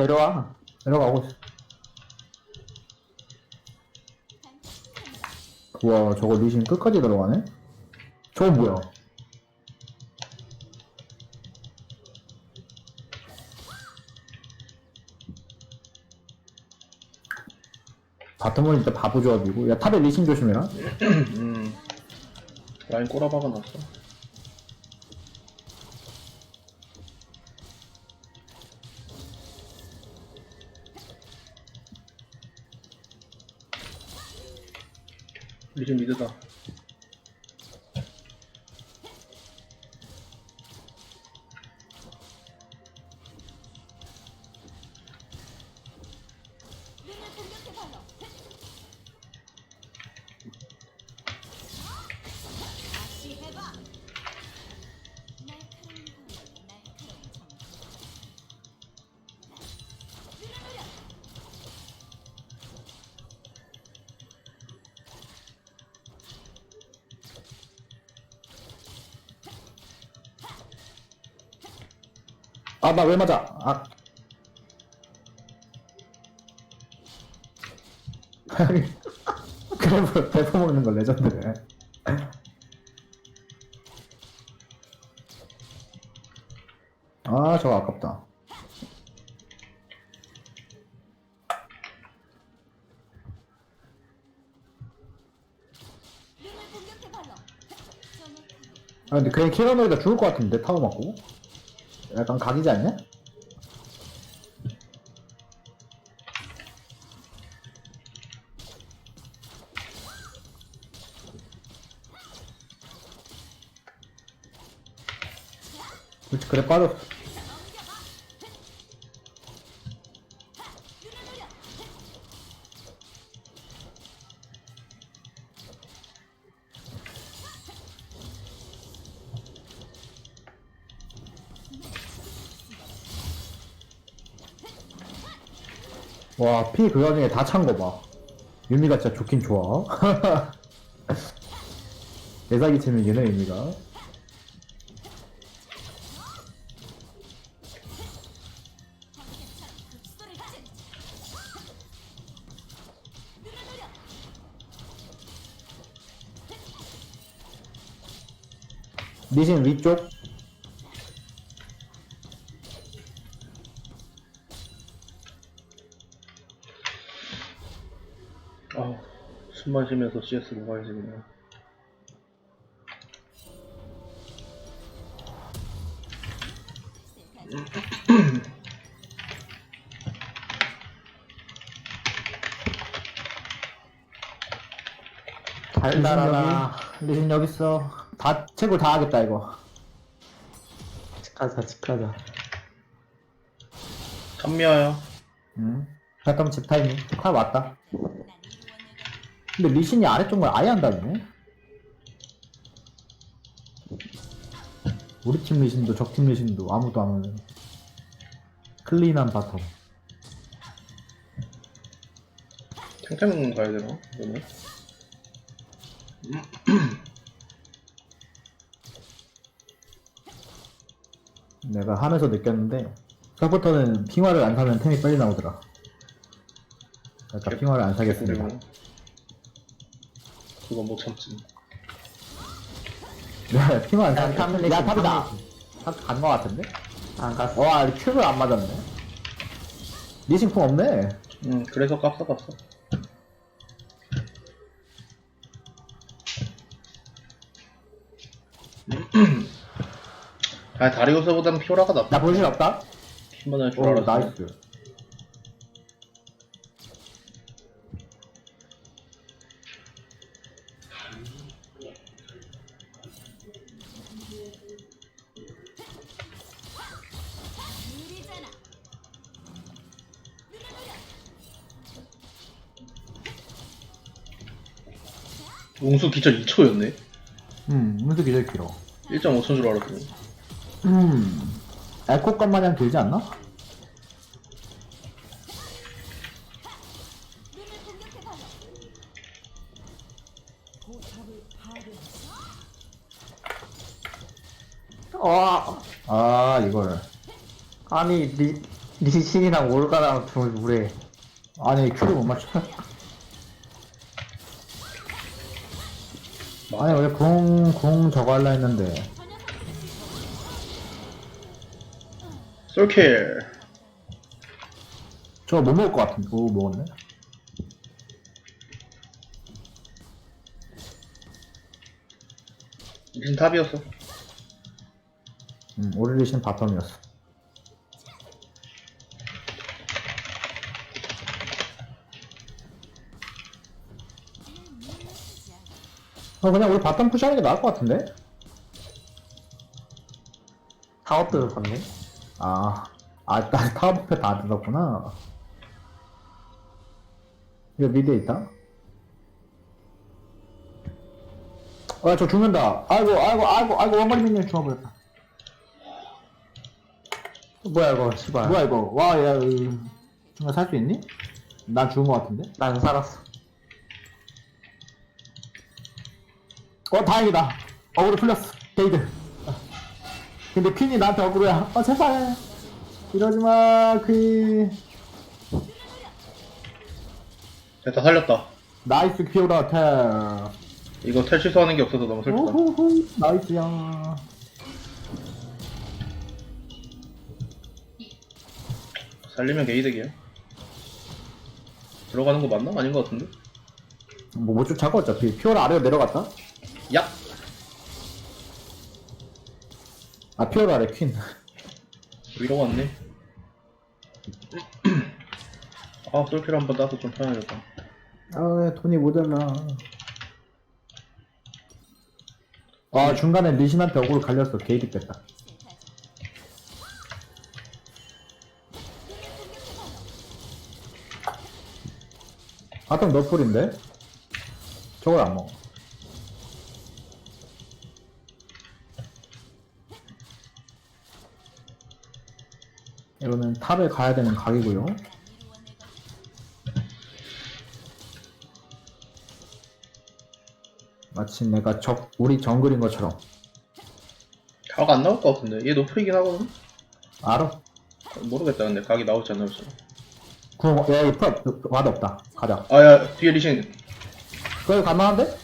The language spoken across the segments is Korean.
내려와. 내려가고 있어. 우와, 저거 리신 끝까지 들어가네? 저거 뭐야? 바텀은 진짜 바보 조합이고. 야, 탑에 리신 조심해라. 음. 라인 꼬라박아 놨어. 리즘 미드다. 아, 나 왜 맞아? 아. 그래프 배포 먹는 거 레전드네. 아, 저거 아깝다. 아, 근데 그냥 키라노이가 죽을 것 같은데, 타워 맞고. 약간 각이지 않냐? 그래 빠졌어. 와, 피 그 와중에 다 찬 거 봐. 유미가 진짜 좋긴 좋아. 대사기 치는 얘네 유미가. 리신 위쪽. 숨 마시면서 CS 먹어야지, 그냥. 달달하다. 리신 여기 있어. 다 채굴 다 하겠다 이거. 치카자, 치카자. 찬미야야. 응. 잠깐만 집 타이밍. 칼 왔다. 근데 리신이 아래쪽을 아예 안 닿네. 우리 팀 리신도 적 팀 리신도 아무도 안 오는 클린한 바텀. 탱탱 가야 되나? 이거는? 내가 하면서 느꼈는데 서부터는 핑화를 안 사면 템이 빨리 나오더라. 그러니까 핑화를 안 사겠습니다. 그건 못 참지. 네, 핑화 안 야, 탑 야 탑이다. 탑. 탑간거 같은데? 안 갔어. 와 큐를 안 맞았네. 리신풍 없네. 응, 그래서 깝서 깝서. 아, 다리우스보다는 피오라가 낫다. 나 본실 없다. 줄오 알았어. 나이스. 웅수 기절 2초였네. 음, 문수 기절 길어. 1.5초인 줄 알았더니. 음, 에코값 마냥 길지 않나? 와, 아, 이걸. 아니, 리, 리신이랑 올가랑 둘 물에 아니 큐를 못 맞춰 아니 원래 궁 궁 저거 할라 했는데 솔킬. 저거 못 먹을 것 같은데 오 먹었네 무슨 탑이었어? 음 오릴리신 바텀이었어 어 그냥 우리 바텀 푸시하는 게 나을 것 같은데? 타워드 갔네 아, 아, 나 타워부페 다 들었구나. 이거 미드에 있다? 아, 저 죽는다. 아이고, 아이고, 아이고, 아이고, 원거리 민님 죽어버렸다. 뭐야 이거 씨발 뭐야, 이거. 와, 야, 이, 중간 살수 있니? 난 죽은 것 같은데? 난 살았어 어, 다행이다. 어그로 풀렸어. 게이드. 근데 퀸이 나한테 어그로야. 어, 제발. 이러지 마, 퀸. 됐다, 살렸다. 나이스 키오라 텔. 이거 텔 취소하는 게 없어서 너무 슬프다. 오호호 나이스야 살리면 게이득이야. 들어가는 거 맞나? 아닌 거 같은데? 뭐못 쫓아가 어차피 피오라 아래로 내려갔다 야! 아 피오라 아래 퀸 위로 왔네. 아, 솔킬 한번 따서 좀 편하겠다. 아 돈이 모자라 아 중간에 리신한테 어그로 갈렸어 게이드 뺐다 바텀 너풀인데? 저걸 안 먹어 이거는 탑에 가야 되는 각이고요 마치 내가 적 우리 정글인 것처럼 각 안 나올 것 같은데. 얘 노플이긴 하거든? 알아? 모르겠다, 근데 각이 나올지 안 나올지. 그럼 야 이거 와드 없다 가자 아, 야, 뒤에 리신. 그거 가능한데?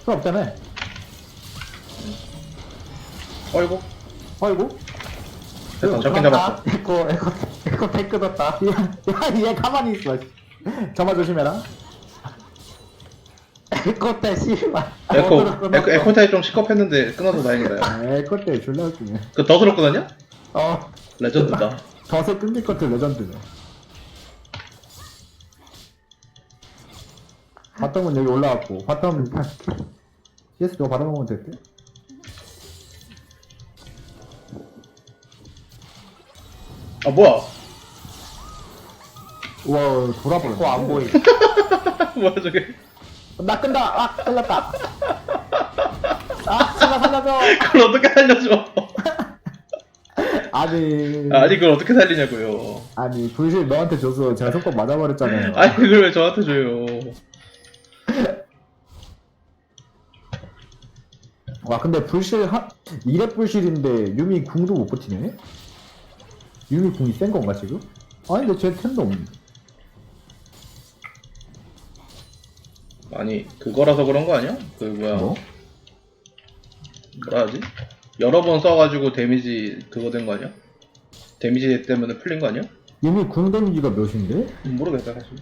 필요 없다며 어이구. 어이구 됐다, 잡긴 잡았어. 에코 에코 에코 택 끊었다 야얘 가만히 있어 저만 조심해라 에코 때 씨발 에코, 어그로 끊었어. 에코, 에코타입 좀 시겁했는데 끊어서 다행이다. 야. 에이 컷때 졸라 웃기네 그 더스럽 끊었냐? 어 레전드다. 더세 끊길 것들 레전드네 바텀은 여기 올라왔고 바텀 CS 저거 받아먹으면 될게 아, 뭐야? 우와 돌아버렸네 에코 안 보이 뭐야, 저게. 나 끈다 아 끌렸다 아 제발 살려줘 그걸 어떻게 살려줘? 아니 아니, 그걸 어떻게 살리냐고요. 아니 불실 너한테 줘서 제가 속박 맞아버렸잖아요 아니, 그걸 왜 저한테 줘요. 와 근데 불실 한 이래 불실인데 유미 궁도 못 버티네 유미 궁이 센 건가 지금? 아니 근데 쟤 템도 없는데 아니, 그거라서 그런 거 아니야? 그, 뭐야. 뭐? 뭐라 하지? 여러 번 써가지고 데미지 그거 된 거 아니야? 데미지 때문에 풀린 거 아니야? 유미 궁 데미지가 몇인데? 모르겠다 사실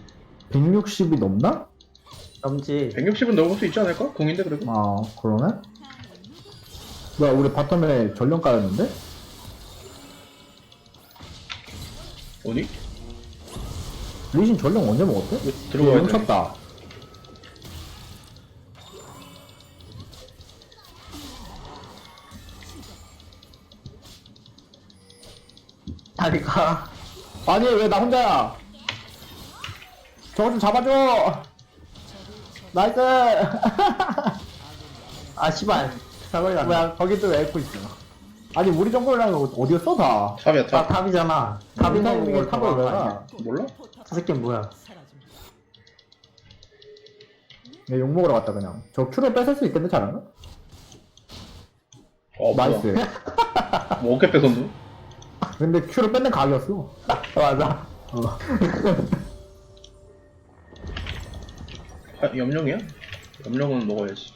160이 넘나? 넘지 160은 넘을 수 있지 않을까? 공인데 그래도 아 그러네? 뭐야 우리 바텀에 전령 깔았는데? 어디? 리신 전령 언제 먹었대? 왜 들어가야 용 돼? 쳤다. 다리 가. 아니 왜 나 혼자야? 저거 좀 잡아줘. 나이스. 아 씨발. 사거리 뭐야? 거기 또 에코 있어 아니 우리 정글이랑 어디였어 다 탑이야 나탑 탑이잖아 탑이 탑이 나오는 걸 탑을 왜왜 가? 몰라? 저 새끼는 뭐야 얘 욕먹으러 갔다 그냥 저 큐를 뺏을 수 있겠네 잘하나? 어 나이스 뭐 어깨 뺏었노? 근데 큐를 뺏는 각이었어. 맞아. 어. 아, 염룡이야? 염룡은 먹어야지.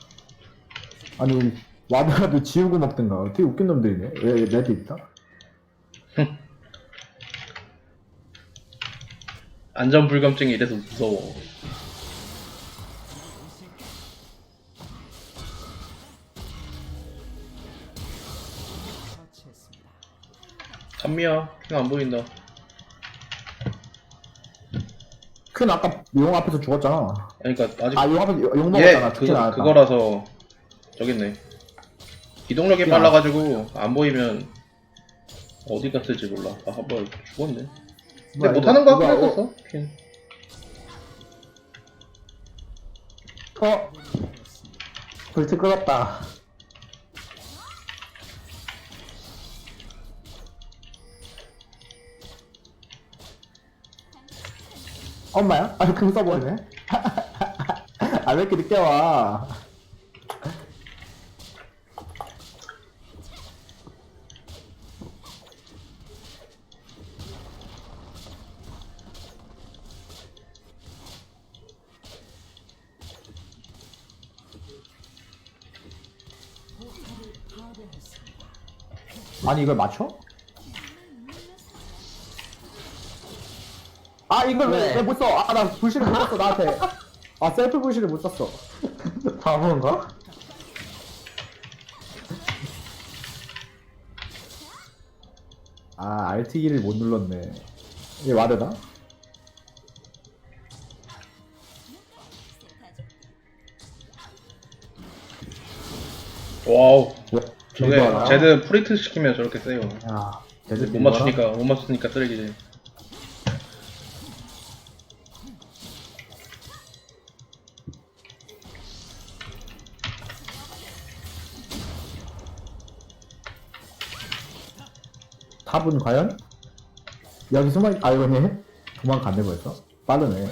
아니 와드라도 지우고 먹든가. 되게 웃긴 놈들이네. 왜 레드 있다? 안전 불감증이 이래서 무서워. 감미야, 핑 안 보인다. 큐는 아까 용 앞에서 죽었잖아. 아니, 그니까, 아직, 아 용 앞에서 용 얘, 먹었잖아. 죽진 그거, 않았다. 그거라서, 저기 있네. 기동력이 야. 빨라가지고, 안 보이면, 어디 갔을지 몰라. 아, 뭐야, 죽었네. 근데 뭐야, 못하는 거 이거- 같긴 이거- 했었어, 퀸. 어? 불치 끌었다. 엄마야? 아, 금 써버리네. 아, 왜 이렇게 늦게 와? 아니 이걸 맞춰? 아 이걸 왜? 왜못 써? 아 나 불씨를 못 썼어 나한테. 아 셀프 불씨를 못 썼어. 바보인가? 아 RT기를 못 눌렀네. 이게 와드다? 와우. 왜? 저게, 이거 알아? 제드 프리트 시키면 저렇게 세요. 야, 제드 못 맞추니까, 못 맞추니까 쓰레기지. 탑은 과연? 여기 숨어 있... 아 이거네? 도망갔네 벌써? 빠르네.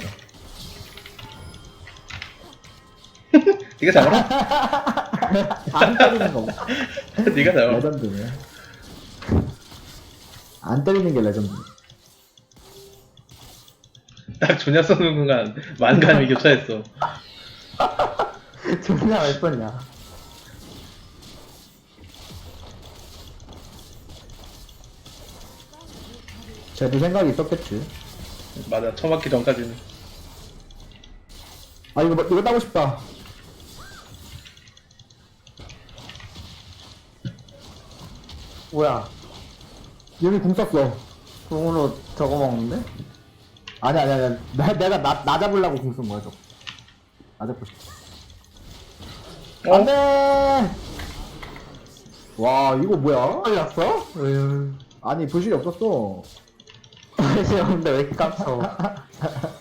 네가 잡아라. 안 때리는 거. 네가 잡아. 레전드네. 안 때리는 게 레전드. 딱 조냐 쏘는 순간 만감이 교차했어. 존나 왜 썼냐? 쟤도 생각이 있었겠지. 맞아, 처맞기 전까지는. 아 이거 뭐- 이거 따고 싶다. 뭐야? 여기 궁 썼어. 궁으로 저거 먹는데? 아니 아니 아니. 나, 내가 나, 나 잡으려고 궁 쓴 거야 저거. 나 잡고 싶어. 어? 안돼. 와 이거 뭐야? 걸렸어? 으. 아니 불실이 없었어. 없는데 왜 이렇게 깜쳐?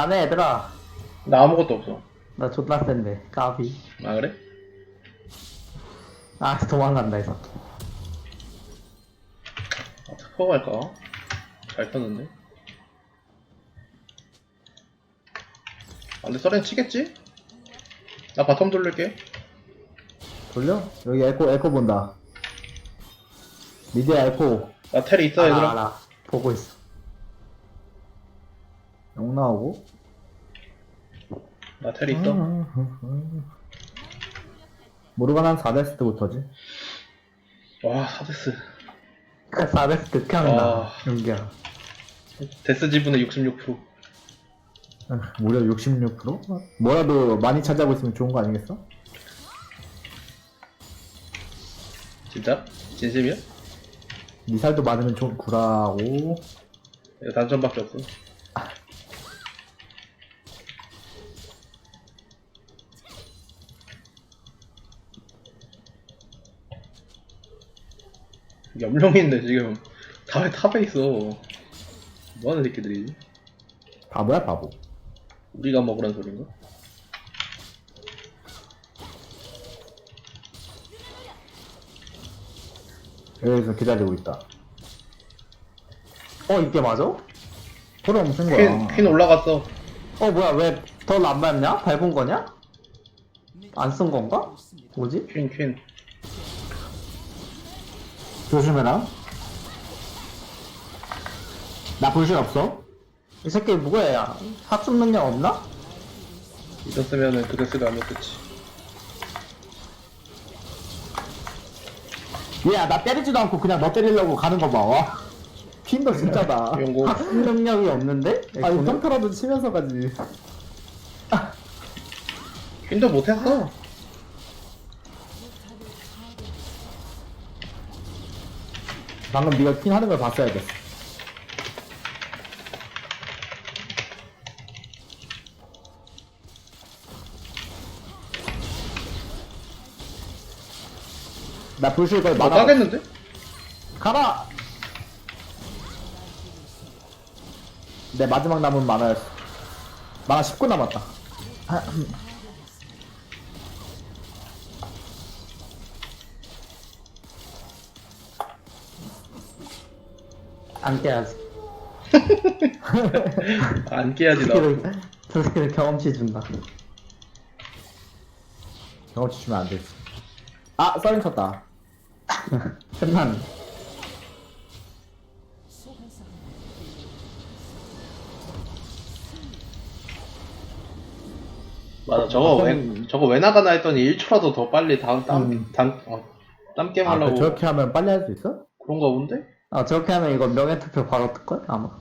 안 해, 얘들아? 나 아무것도 없어. 나 존나 센데, 까비. 아, 그래? 아, 도망간다, 이 새끼. 아, 특허 갈까? 잘 떴는데? 아, 근데 서렌 치겠지? 나 바텀 돌릴게. 돌려? 여기 에코 에코 본다. 미디어 에코 나 텔이 있어, 알아, 얘들아. 알아. 보고 있어. 영 나오고. 나 텔이 있어. 모르가 난 4데스트부터지. 와, 하데스. 그400 극혐이다, 아. 윤기야. 데스 지분의 66%. 무려 66%? 뭐라도 많이 찾아보고 있으면 좋은 거 아니겠어? 진짜? 진심이야? 미살도 많으면 좀 구라고. 이거 단점밖에 없어. 염룡인데 지금 탑에 탑에 있어. 뭐하는 새끼들이지? 바보야 바보. 우리가 먹으란 소린가? 여기서 기다리고 있다. 어, 이게 맞아? 엄청 거야. 퀸, 퀸 올라갔어. 어 뭐야 왜 덜 안 밟냐? 밟은 거냐? 안 쓴 건가? 뭐지? 퀸, 퀸. 조심해라. 나 불신 없어. 이 새끼 뭐야 학습 능력 없나? 있었으면은 그랬으도 안 됐겠지. 얘야, 나 때리지도 않고 그냥 너 때리려고 가는 거 봐. 와. 핀도 진짜다. 용고. 학습 능력이 없는데? 아니, 에코는? 평타라도 치면서 가지. 퀸도 못했어. 방금 네가 핀 하는 걸 봤어야 돼. 나 불실 걸뭐 막아. 따겠는데? 가라! 내 마지막 남은 만화였어. 만화 19 남았다. 안 깨야지 안 깨야지, 나. 새끼들 저 새끼들 경험치 준다 경험치 주면 안 되지. 아, 썰림 쳤다. 끝났네 맞아, 저거 왜, 저거 왜 나가나 했더니 1초라도 더 빨리 다음 땀, 음. 땀, 어, 땀 게임 아, 하려고. 그 저렇게 하면 빨리 할 수 있어? 그런가 본데? 아 저렇게 하면 이거 명예투표 바로 뜰걸? 아마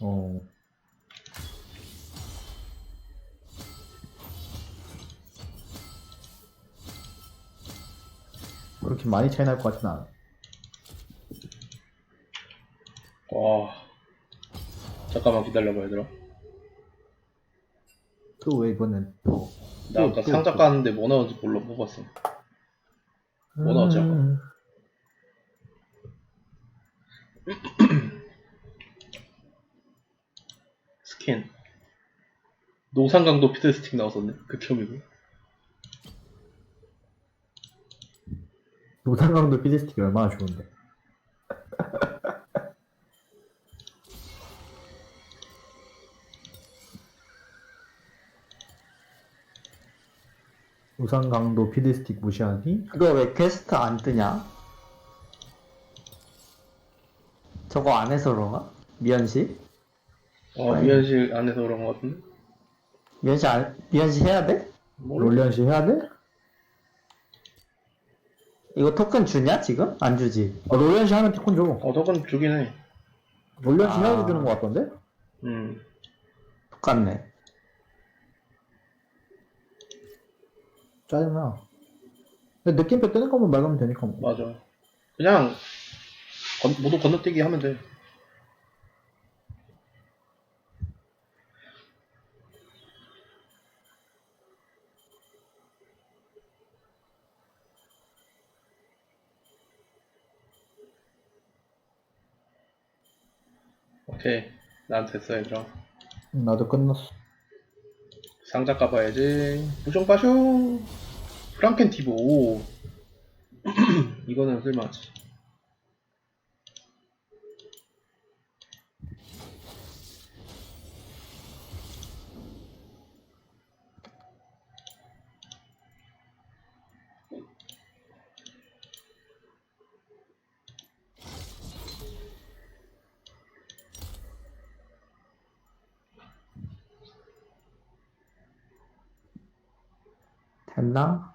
어. 그렇게 많이 차이 날 것 같진 않아. 와. 잠깐만 기다려봐, 얘들아. 또 왜 이번엔 또. 나 아까 또, 상자 또. 까는데 뭐 나오는지 몰라, 못 봤어. 뭐 나왔지, 아까? 음. 스킨. 노상강도 피드스틱 나왔었네. 그 극혐이고. 노상강도 피지스틱이 얼마나 좋은데. 노상강도 피드스틱 무시하기? 그거 왜 퀘스트 안 뜨냐? 저거 안 해서 그런가? 미연씨? 어, 아니. 미연실 안에서 그런 것 같은데? 미연씨 안, 미연씨 해야 돼? 몰라. 롤리언시 해야 돼? 이거 토큰 주냐 지금? 안 주지 어, 롤리언시 하면 티콘 줘. 어, 저건 주긴 해. 롤리언시 아. 해야지 주는 것 같던데? 음. 똑같네 짜증나. 근데 느낌표 뜨는 거면 말하면 되니까 뭐. 맞아. 그냥, 건, 모두 건너뛰기 하면 돼. 오케이. 난 됐어, 얘들아. 응, 나도 끝났어. 상자 까봐야지. 부숑빠숑! 프랑켄 티브, 오. 이거는 쓸만하지. 됐나?